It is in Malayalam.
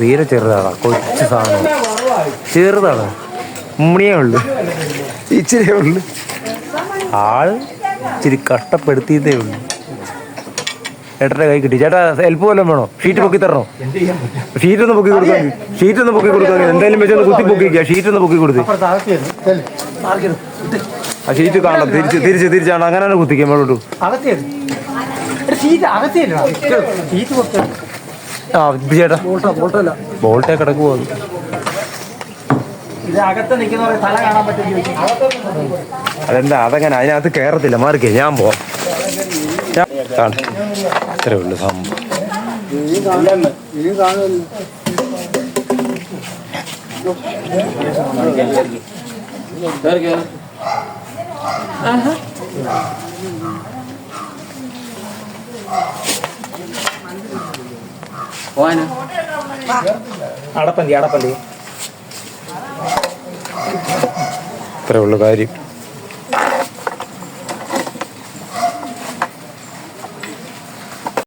തീരെ ചെറുതാണ്. കൊച്ചു സാധനം. ചെറുതാണ്. ഉമ്മണിയേ ഉള്ളു. ഇച്ചിരിയേ ഉള്ളു. ആൾ ഇച്ചിരി കഷ്ടപ്പെടുത്തിയതേ ഉള്ളു. ചേട്ടന്റെ കൈ കിട്ടി. ചേട്ടാ ഹെൽപ്പ് വല്ലതും വേണോ? ഷീറ്റ് പൊക്കി തരണോ? ഷീറ്റ് ഒന്ന് പൊക്കി കൊടുക്കാൻ ഷീറ്റ് ഒന്ന് പൊക്കി കൊടുക്കാൻ എന്തായാലും വെച്ചൊന്ന് കുത്തി പൊക്കിക്കുക ഷീറ്റ് ഒന്ന് പൊക്കി കൊടുത്ത് ആ ഷീറ്റ് കാണാം തിരിച്ച് തിരിച്ച് തിരിച്ചാണ് അങ്ങനെ കുത്തിക്കാൻ മേളോട്ടു ആ ചേട്ടാ ബോൾട്ടേ കിടക്കുവോ? പോകുന്നു അതെന്താ? അതങ്ങനെ അതിനകത്ത് കയറത്തില്ല മാറിക്കേ ഞാൻ പോവാം. ഇത്രേ ഉള്ളു സംഭവം. അടപ്പന്തി അടപ്പന്തി ഇത്രേ ഉള്ളു കാര്യം.